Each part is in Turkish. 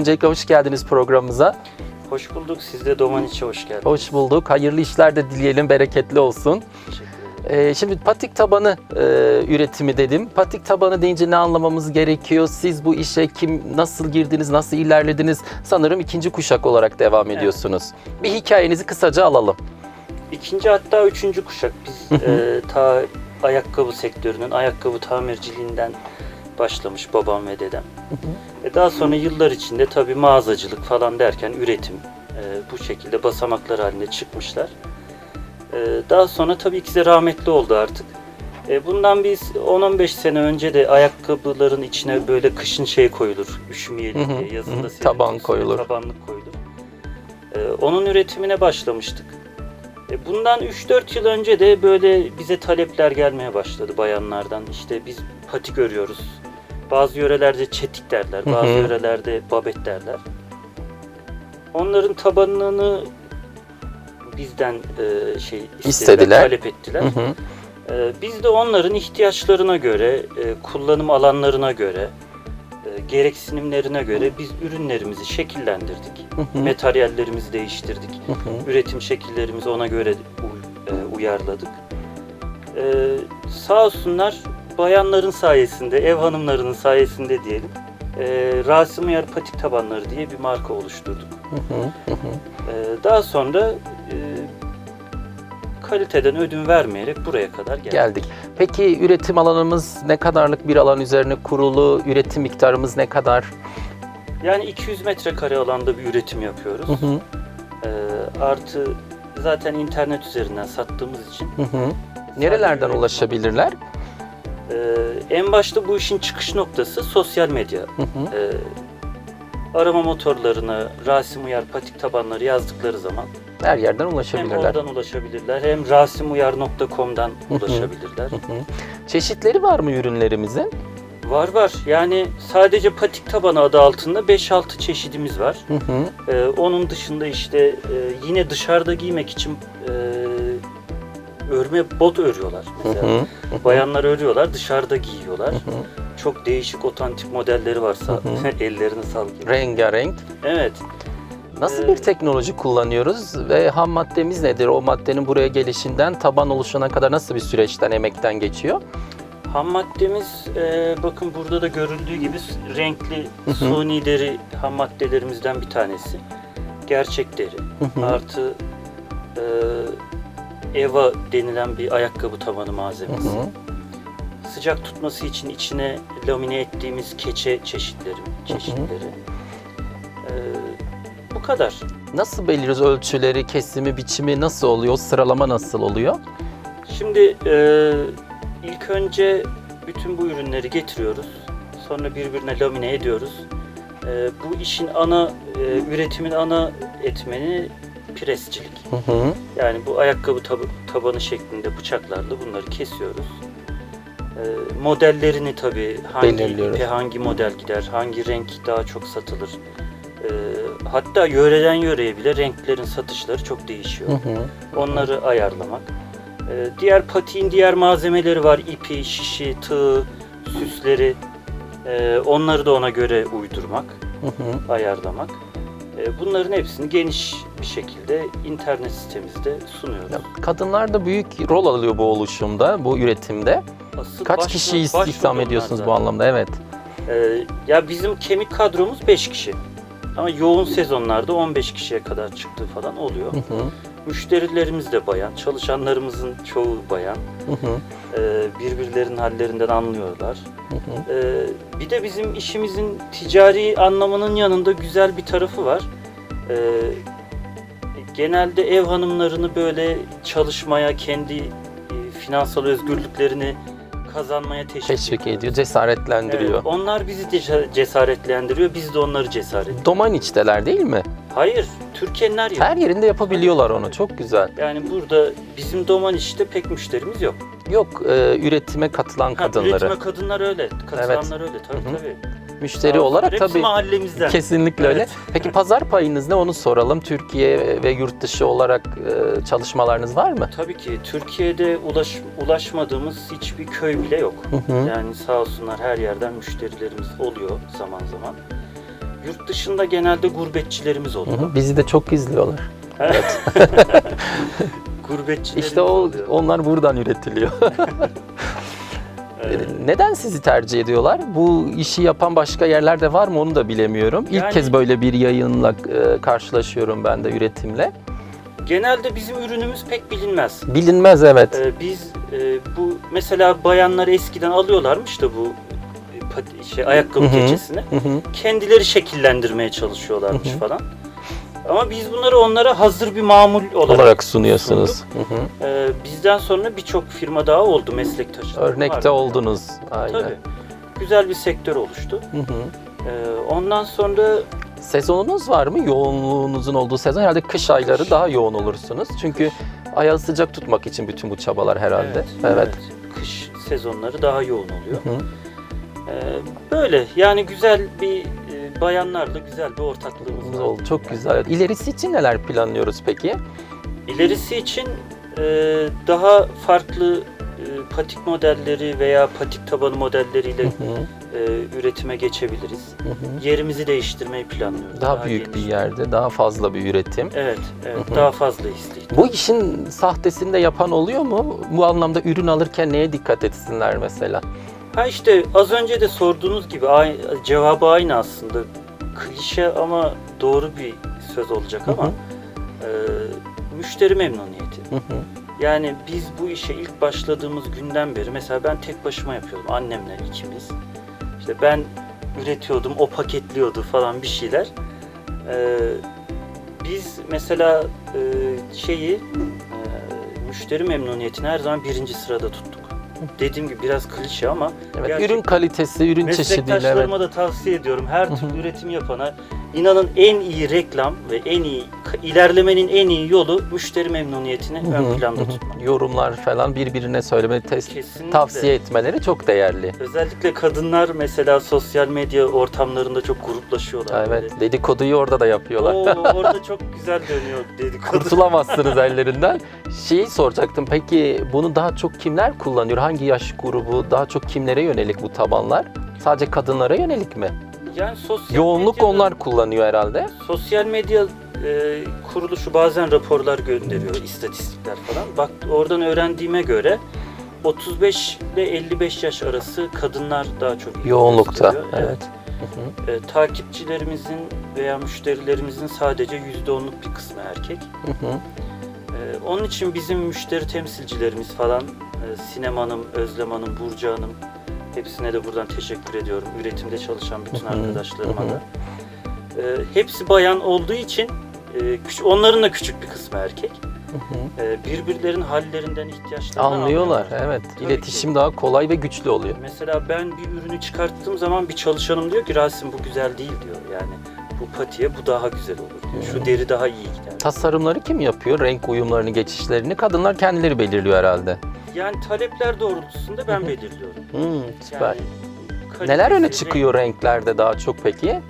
Öncelikle hoş geldiniz programımıza. Hoş bulduk. Siz de Domaniç'e hoş geldiniz. Hoş bulduk. Hayırlı işler de dileyelim, bereketli olsun. Teşekkür ederim. Ee, şimdi patik tabanı e, üretimi dedim. Patik tabanı deyince ne anlamamız gerekiyor? Siz bu işe kim, nasıl girdiniz, nasıl ilerlediniz? Sanırım ikinci kuşak olarak devam Evet. ediyorsunuz. Bir hikayenizi kısaca alalım. İkinci hatta üçüncü kuşak. Biz e, ta ayakkabı sektörünün, ayakkabı tamirciliğinden başlamış babam ve dedem. E, daha sonra yıllar içinde tabii mağazacılık falan derken üretim e, bu şekilde basamaklar halinde çıkmışlar. E, daha sonra tabii ikisi de rahmetli oldu artık. E, bundan biz 10-15 sene önce de ayakkabıların içine böyle kışın şey koyulur, üşümeyelim Hı hı, diye, yazın hı hı. Taban koyulur. Tabanlık koyulur. E, onun üretimine başlamıştık. E, Bundan 3-4 yıl önce de böyle bize talepler gelmeye başladı bayanlardan. İşte biz patik örüyoruz. Bazı yörelerde çetik derler, bazı hı. yörelerde babet derler. Onların tabanını bizden e, şey istediler, İstediler. talep ettiler. Hı hı. E, biz de onların ihtiyaçlarına göre, e, kullanım alanlarına göre, e, gereksinimlerine göre biz ürünlerimizi şekillendirdik. Hı hı. Materyallerimizi değiştirdik Hı hı. üretim şekillerimizi ona göre e, uyarladık. E, sağ olsunlar bayanların sayesinde, ev hanımlarının sayesinde diyelim. E, Rasim Uyar Patik Tabanları diye bir marka oluşturduk. Hı hı. Hı hı. E, daha sonra e, kaliteden ödün vermeyerek buraya kadar geldik. Geldik. Peki üretim alanımız ne kadarlık bir alan üzerine kurulu? Üretim miktarımız ne kadar? Yani 200 metrekare alanda bir üretim yapıyoruz. Hı hı. E, artı zaten internet üzerinden sattığımız için Hı hı. Nerelerden üretim- ulaşabilirler? Ee, en başta bu işin çıkış noktası sosyal medya. Hı hı. Ee, arama motorlarına Rasim Uyar patik tabanları yazdıkları zaman Her yerden hem ulaşabilirler. oradan ulaşabilirler hem rasimuyar.com'dan ulaşabilirler. Hı hı. Çeşitleri var mı ürünlerimizin? var var. Yani sadece patik tabanı adı altında 5-6 çeşidimiz var. Hı hı. Ee, onun dışında işte e, yine dışarıda giymek için e, örme bot örüyorlar. Hı Mesela hı. bayanlar örüyorlar, dışarıda giyiyorlar. Hı hı. Çok değişik otantik modelleri varsa Hı hı. ellerine sağlık. Rengarenk. Evet. Nasıl Ee, bir teknoloji kullanıyoruz ve ham maddemiz nedir? O maddenin buraya gelişinden taban oluşana kadar nasıl bir süreçten, emekten geçiyor? Ham maddemiz e, bakın burada da görüldüğü gibi renkli Hı hı. suni deri ham maddelerimizden bir tanesi. Gerçek deri. Hı hı. Artı e, Eva denilen bir ayakkabı tabanı Hı malzemesi. hı. Sıcak tutması için içine lamine ettiğimiz keçe çeşitleri. çeşitleri. E, bu kadar. Nasıl belirliyoruz ölçüleri, kesimi, biçimi nasıl oluyor? Sıralama nasıl oluyor? Şimdi e, ilk önce bütün bu ürünleri getiriyoruz. Sonra birbirine lamine ediyoruz. E, bu işin ana, e, üretimin ana etmeni presçilik. Hı hı. Yani bu ayakkabı tab- tabanı şeklinde bıçaklarla bunları kesiyoruz. E, modellerini tabii hangi hangi model gider, hangi renk daha çok satılır. E, hatta yöreden yöreye bile renklerin satışları çok değişiyor. Hı hı. Onları ayarlamak. Ee, diğer patiğin diğer malzemeleri var. İpi, şişi, tığ, süsleri. Ee, onları da ona göre uydurmak, Hı hı. ayarlamak. Ee, bunların hepsini geniş bir şekilde internet sitemizde sunuyoruz. Kadınlar da büyük rol alıyor bu oluşumda, bu üretimde. Asıl Kaç başrol- kişi istihdam başrol ediyorsunuz bu anlamda? Evet. Ee, ya bizim kemik kadromuz 5 kişi. Ama yoğun sezonlarda 15 kişiye kadar çıktığı falan oluyor. Hı hı. Müşterilerimiz de bayan, çalışanlarımızın çoğu bayan. Hı hı. Ee, birbirlerinin hallerinden anlıyorlar. Hı hı. Ee, bir de bizim işimizin ticari anlamının yanında güzel bir tarafı var. Ee, genelde ev hanımlarını böyle çalışmaya, kendi e, finansal özgürlüklerini kazanmaya teşvik, Teşvik ediyoruz. ediyor, cesaretlendiriyor. Evet, onlar bizi cesaret- cesaretlendiriyor, biz de onları cesaret. Domaniç'teler değil mi? Hayır, Türkiye'nin her yeri. Her yerinde yapabiliyorlar onu. Çok güzel. Yani burada bizim Doman işte pek müşterimiz yok. Yok, e, üretime katılan Ha, kadınları. Üretime kadınlar öyle, katılanlar öyle tabii Hı hı. tabii. Müşteri Sağ olarak hepsi tabii mahallemizden. kesinlikle öyle. Evet. Peki pazar payınız ne onu soralım. Türkiye ve yurt dışı olarak e, çalışmalarınız var mı? Tabii ki Türkiye'de ulaş, ulaşmadığımız hiçbir köy bile yok. Hı hı. Yani sağ olsunlar her yerden müşterilerimiz oluyor zaman zaman. Yurt dışında genelde gurbetçilerimiz Hı oluyor. hı. Bizi de çok izliyorlar. Gurbetçilerimiz İşte o oluyor. onlar buradan üretiliyor. Evet. Neden sizi tercih ediyorlar? Bu işi yapan başka yerlerde var mı onu da bilemiyorum. İlk Yani- kez böyle bir yayınla e, karşılaşıyorum ben de üretimle. Genelde bizim ürünümüz pek bilinmez. Bilinmez evet. Ee, biz e, bu mesela bayanları eskiden alıyorlarmış da bu e, şey ayakkabı keçesini. Kendileri şekillendirmeye çalışıyorlarmış Hı hı. falan. Ama biz bunları onlara hazır bir mamul olarak, olarak sunuyorsunuz. Hı hı. Ee, bizden sonra birçok firma daha oldu meslektaşlar. Örnekte vardı. oldunuz. Aynen. Tabii. Güzel bir sektör oluştu. Hı hı. Ee, ondan sonra Sezonunuz var mı? Yoğunluğunuzun olduğu sezon herhalde kış ayları daha yoğun olursunuz. Çünkü ayağı sıcak tutmak için bütün bu çabalar herhalde. Evet. kış sezonları daha yoğun oluyor. Hı hı. Ee, böyle yani güzel bir bayanlarla güzel bir ortaklığımız var. oldu. Çok güzel. İlerisi için neler planlıyoruz peki? İlerisi için e, daha farklı e, patik modelleri veya patik tabanı modelleriyle Hı hı. e, üretime geçebiliriz. Hı hı. Yerimizi değiştirmeyi planlıyoruz. Daha büyük bir geniş. yerde, daha fazla bir üretim. Evet, evet Hı hı. daha fazla istihdam. Bu işin sahtesini de yapan oluyor mu? Bu anlamda ürün alırken neye dikkat etsinler mesela? Ha işte az önce de sorduğunuz gibi cevabı aynı aslında. Klişe ama doğru bir söz olacak Hı hı. ama e, müşteri memnuniyeti. Hı hı. Yani biz bu işe ilk başladığımız günden beri mesela ben tek başıma yapıyordum annemle ikimiz. İşte ben üretiyordum, o paketliyordu falan bir şeyler. Ee, biz mesela e, şeyi e, müşteri memnuniyetini her zaman birinci sırada tuttuk. Dediğim gibi biraz klişe ama Evet, ürün kalitesi, ürün çeşidiyle evet. meslektaşlarıma da tavsiye ediyorum. Her türlü üretim yapana inanın en iyi reklam ve en iyi ilerlemenin en iyi yolu müşteri memnuniyetini Hı hı, ön planda hı tutmak. Yorumlar falan birbirine söyleme, test, Kesinlikle. tavsiye etmeleri çok değerli. Özellikle kadınlar mesela sosyal medya ortamlarında çok gruplaşıyorlar. Evet, dedikoduyu orada da Böyle. yapıyorlar. Oo, orada çok güzel dönüyor dedikodu. Kurtulamazsınız ellerinden. Şeyi soracaktım, peki bunu daha çok kimler kullanıyor? Hangi yaş grubu, daha çok kimlere yönelik bu tabanlar? Sadece kadınlara yönelik mi? Yani sosyal Yoğunluk medyada- onlar kullanıyor herhalde. Sosyal medya e, kuruluşu bazen raporlar gönderiyor, istatistikler falan. Bak oradan öğrendiğime göre 35 ile 55 yaş arası kadınlar daha çok Yoğunlukta, gösteriyor. evet. Hı hı, E, takipçilerimizin veya müşterilerimizin sadece %10'luk bir kısmı erkek. hı hı. E, onun için bizim müşteri temsilcilerimiz falan, e, Sinem Hanım, Özlem Hanım, Burcu Hanım hepsine de buradan teşekkür ediyorum. Üretimde çalışan bütün arkadaşlarıma da. E, hepsi bayan olduğu için e, onların da küçük bir kısmı erkek. Hı hı. E, birbirlerinin hallerinden, ihtiyaçlarından Anlıyorlar, anlıyorlar. evet. Tabii İletişim daha kolay ve güçlü oluyor. Mesela ben bir ürünü çıkarttığım zaman bir çalışanım diyor ki Rasim bu güzel değil diyor. Yani bu patiye bu daha güzel olur diyor. Şu Hı. deri daha iyi gider. Tasarımları kim yapıyor? Renk uyumlarını, geçişlerini kadınlar kendileri belirliyor herhalde. Yani talepler doğrultusunda ben belirliyorum. Hmm, süper. Yani Neler öne çıkıyor renklerde daha çok peki? renk-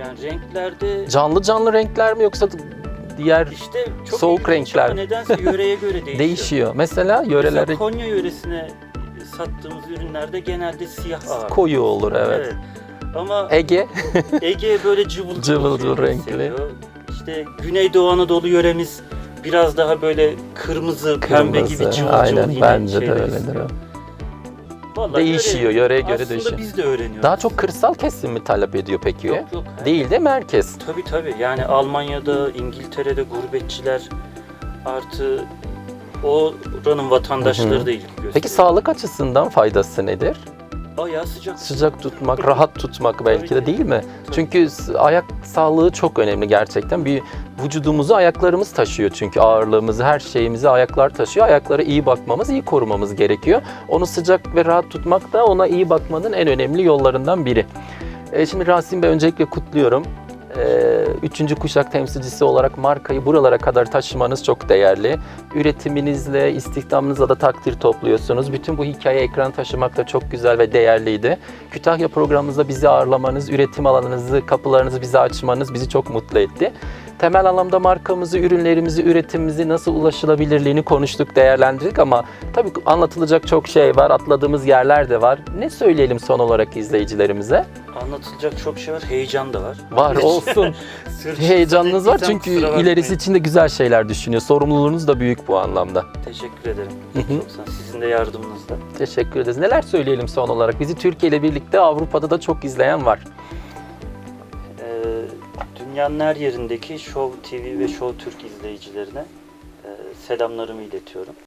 yani renklerde Canlı canlı renkler mi yoksa diğer işte çok Soğuk renkler. ama nedense yöreye göre değişiyor. değişiyor? Mesela yörelerde Mesela Konya yöresine sattığımız ürünlerde genelde siyah ağır. koyu olur evet. Ama Ege Ege böyle cıvıl Cıvıl cıvıl renkli. seviyor. İşte Güneydoğu Anadolu yöremiz biraz daha böyle kırmızı, pembe gibi kırmızı. cıvıl Aynen cıvıl bence de şeyler öyledir. istiyor. Vallahi Değişiyor, yöreye göre Aslında değişiyor. biz de öğreniyoruz. Daha çok kırsal kesim mi talep ediyor peki? yok yok. Değil de merkez. Tabii tabii. Yani Almanya'da, İngiltere'de gurbetçiler artı oranın vatandaşları Hı hı. da ilgi gösteriyor. Peki sağlık açısından faydası nedir? Ayağı sıcak. Sıcak tutmak, rahat tutmak belki de Tabii değil mi? Çünkü s- ayak sağlığı çok önemli gerçekten. Bir vücudumuzu ayaklarımız taşıyor çünkü ağırlığımızı, her şeyimizi ayaklar taşıyor. Ayaklara iyi bakmamız, iyi korumamız gerekiyor. Onu sıcak ve rahat tutmak da ona iyi bakmanın en önemli yollarından biri. E, şimdi Rasim Bey öncelikle kutluyorum. E, üçüncü kuşak temsilcisi olarak markayı buralara kadar taşımanız çok değerli. Üretiminizle, istihdamınızla da takdir topluyorsunuz. Bütün bu hikaye ekran taşımak da çok güzel ve değerliydi. Kütahya programımızda bizi ağırlamanız, üretim alanınızı, kapılarınızı bize açmanız bizi çok mutlu etti. Temel anlamda markamızı, ürünlerimizi, üretimimizi nasıl ulaşılabilirliğini konuştuk, değerlendirdik ama tabii anlatılacak çok şey var, atladığımız yerler de var. Ne söyleyelim son olarak izleyicilerimize? Anlatılacak çok şey var. Heyecan da var. Var olsun. Heyecanınız var çünkü ilerisi için de güzel şeyler düşünüyor. Sorumluluğunuz da büyük bu anlamda. Teşekkür ederim. Çok. Sizin de yardımınızda. Teşekkür ederiz. Neler söyleyelim son olarak? Bizi Türkiye ile birlikte Avrupa'da da çok izleyen var. Dünyanın her yerindeki Show TV ve Show Türk izleyicilerine e, selamlarımı iletiyorum.